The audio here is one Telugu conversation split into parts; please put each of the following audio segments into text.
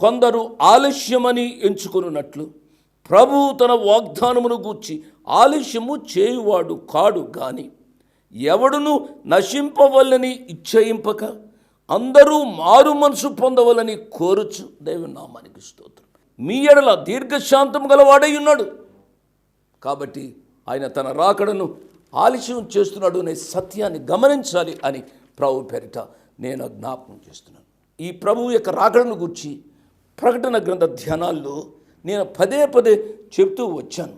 కొందరు ఆలస్యమని ఎంచుకున్నట్లు ప్రభు తన వాగ్దానమును గూర్చి ఆలస్యము చేయువాడు కాడు గాని ఎవడును నశింపవల్లని ఇచ్చయింపక అందరూ మారు మనసు పొందవలని కోరుచు దేవుని నామానికి స్తోత్రం. మీ ఎడల దీర్ఘశాంతం గలవాడై ఉన్నాడు. కాబట్టి ఆయన తన రాకడను ఆలస్యం చేస్తున్నాడు అనే సత్యాన్ని గమనించాలి అని ప్రభు పేరిట నేను జ్ఞాపకం చేస్తున్నాను. ఈ ప్రభు యొక్క రాకడను గురించి ప్రకటన గ్రంథ ధ్యానాల్లో నేను పదే పదే చెప్తూ వచ్చాను.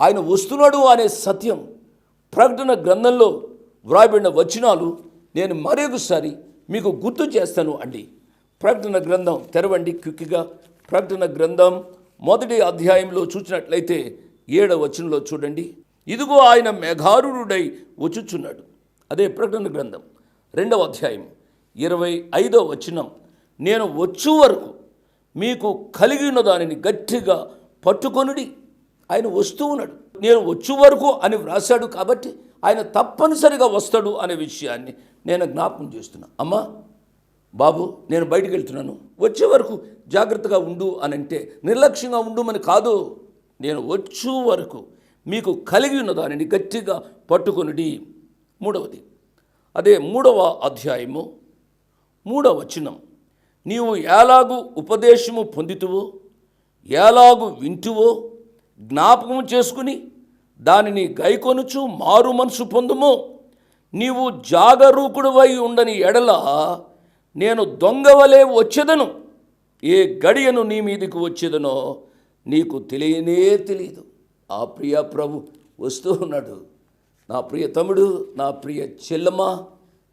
ఆయన వస్తున్నాడు అనే సత్యం ప్రకటన గ్రంథంలో వ్రాయబడిన వచనాలు నేను మరొకసారి మీకు గుర్తు చేస్తాను అండి. ప్రకటన గ్రంథం తెరవండి క్విక్గా. ప్రకటన గ్రంథం మొదటి అధ్యాయంలో చూసినట్లయితే ఏడవ వచనంలో చూడండి. ఇదిగో ఆయన మేఘారుడై వచ్చుచున్నాడు. అదే ప్రకటన గ్రంథం రెండవ అధ్యాయం ఇరవై ఐదవ వచనం. నేను వచ్చు వరకు మీకు కలిగి ఉన్న దానిని గట్టిగా పట్టుకొనుడి. ఆయన వస్తూ ఉన్నాడు. నేను వచ్చు వరకు అని వ్రాశాడు కాబట్టి ఆయన తప్పనిసరిగా వస్తాడు అనే విషయాన్ని నేను జ్ఞాపకం చేస్తున్నా. అమ్మా బాబు నేను బయటికి వెళ్తున్నాను. వచ్చే వరకు జాగ్రత్తగా ఉండు అని అంటే నిర్లక్ష్యంగా ఉండుమని కాదు. నేను వచ్చు వరకు మీకు కలిగి ఉన్న దానిని గట్టిగా పట్టుకొనుడి. మూడవది. అదే మూడవ అధ్యాయము మూడవ వచనం. నీవు ఎలాగు ఉపదేశము పొందితువో ఎలాగు వింటువో జ్ఞాపకం చేసుకుని దానిని గైకొనుచు మారు మనసు పొందుము. నీవు జాగరూకుడువై ఉండని ఎడల నేను దొంగవలే వచ్చేదను. ఏ గడియను నీ మీదకు వచ్చేదనో నీకు తెలియనే తెలియదు ఆ ప్రియ ప్రభు వస్తూ ఉన్నాడు. నా ప్రియ తమ్ముడు నా ప్రియ చెల్లమ్మ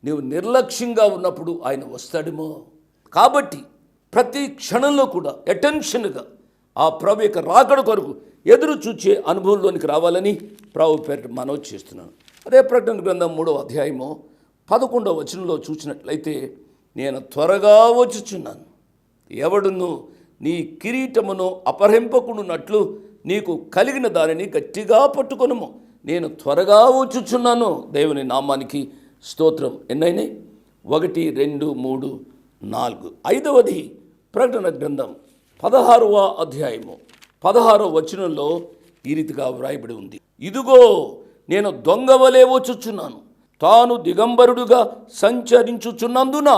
నీవు నిర్లక్ష్యంగా ఉన్నప్పుడు ఆయన వస్తాడేమో. కాబట్టి ప్రతి క్షణంలో కూడా అటెన్షన్గా ఆ ప్రభు యొక్క రాకడ కొరకు ఎదురు చూచే అనుభవంలోనికి రావాలని ప్రభు పేరు మనవి చేస్తున్నాను. అదే ప్రకటన గ్రంథం మూడవ అధ్యాయము పదకొండవ వచనంలో చూసినట్లయితే నేను త్వరగా వచ్చుచున్నాను. ఎవడును నీ కిరీటమును అపహరింపకుండానట్లు నీకు కలిగిన దానిని గట్టిగా పట్టుకొనుము. నేను త్వరగా వచ్చుచున్నాను. దేవుని నామానికి స్తోత్రం. ఎన్నైనాయి? ఒకటి రెండు మూడు నాలుగు. ఐదవది ప్రకటన గ్రంథం పదహారవ అధ్యాయము. పదహారవ వచనంలో ఈ రీతిగా వ్రాయబడి ఉంది. ఇదిగో నేను దొంగవలే వచ్చుచున్నాను. తాను దిగంబరుడుగా సంచరించుచున్నందున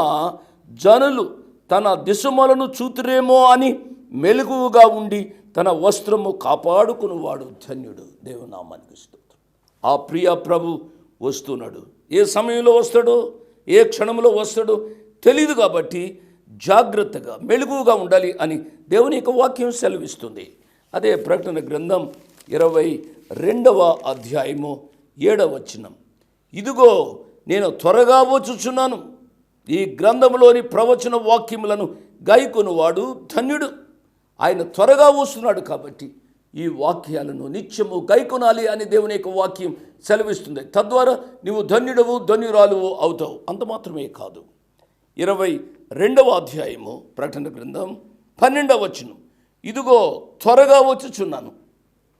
జనులు తన దిశమలను చూతురేమో అని మెలకువగా ఉండి తన వస్త్రము కాపాడుకునివాడు ధన్యుడు. దేవునామానికి స్తోత్రం. ఆ ప్రియ ప్రభు వస్తున్నాడు. ఏ సమయంలో వస్తాడో ఏ క్షణంలో వస్తాడో తెలియదు కాబట్టి జాగ్రత్తగా మెలుగుగా ఉండాలి అని దేవుని యొక్క వాక్యం సెలవిస్తుంది. అదే ప్రకటన గ్రంథం ఇరవై రెండవ అధ్యాయము ఏడవ వచనం. ఇదిగో నేను త్వరగా వచ్చుచున్నాను. ఈ గ్రంథంలోని ప్రవచన వాక్యములను గాయకొనువాడు ధన్యుడు. ఆయన త్వరగా వస్తున్నాడు కాబట్టి ఈ వాక్యాలను నిత్యము గైకొనాలి అని దేవుని యొక్క వాక్యం సెలవిస్తుంది. తద్వారా నీవు ధన్యుడవు ధన్యురాలువు అవుతావు. అంత మాత్రమే కాదు. ఇరవై రెండవ అధ్యాయము ప్రకటన గ్రంథం పన్నెండవ వచనం. ఇదిగో త్వరగా వచ్చుచున్నాను.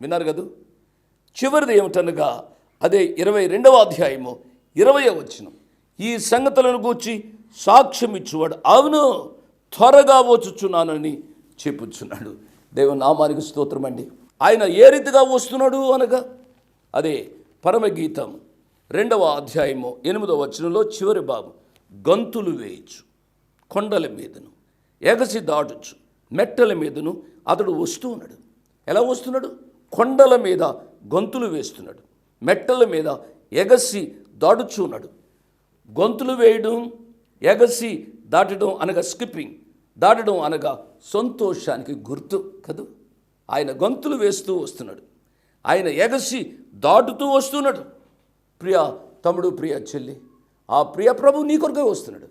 విన్నారు కదూ? చివరిది ఏమిటనగా అదే ఇరవై రెండవ అధ్యాయము ఇరవై వచనం. ఈ సంగతులను గూర్చి సాక్ష్యం ఇచ్చువాడు అవును త్వరగా వచ్చుచున్నానని చెప్పుచున్నాడు. దేవుని నామానికి స్తోత్రం అండి. ఆయన ఏ రీతిగా వస్తున్నాడు అనగా అదే పరమగీతం రెండవ అధ్యాయము ఎనిమిదవ వచనంలో చివరి బాబు గంతులు వేయచ్చు కొండల మీదను ఎగసి దాటుచు మెట్టల మీదను అతడు వస్తూ ఉన్నాడు. ఎలా వస్తున్నాడు? కొండల మీద గొంతులు వేస్తున్నాడు మెట్టల మీద ఎగసి దాటుచూ ఉన్నాడు. గొంతులు వేయడం ఎగసి దాటడం అనగా స్కిప్పింగ్ దాటడం అనగా సంతోషానికి గుర్తు కదూ? ఆయన గొంతులు వేస్తూ వస్తున్నాడు. ఆయన ఎగసి దాటుతూ వస్తున్నాడు. ప్రియ తమ్ముడు ప్రియ చెల్లి ఆ ప్రియ ప్రభు నీ కొరకే వస్తున్నాడు.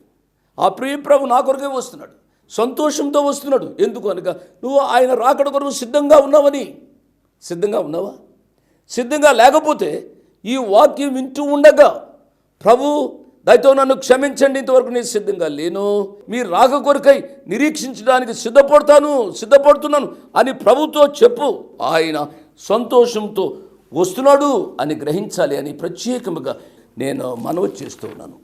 ఆ ప్రియ ప్రభు నా కొరకే వస్తున్నాడు. సంతోషంతో వస్తున్నాడు. ఎందుకు అనగా నువ్వు ఆయన రాకడ కొరకు సిద్ధంగా ఉన్నావని. సిద్ధంగా ఉన్నావా? సిద్ధంగా లేకపోతే ఈ వాక్యం వింటూ ఉండగా ప్రభు దయతో నన్ను క్షమించండి ఇంతవరకు నేను సిద్ధంగా లేను. మీ రాక కొరకై నిరీక్షించడానికి సిద్ధపడతాను సిద్ధపడుతున్నాను అని ప్రభుతో చెప్పు. ఆయన సంతోషంతో వస్తున్నాడు అని గ్రహించాలి అని ప్రత్యేకముగా నేను మనవి చేస్తూ ఉన్నాను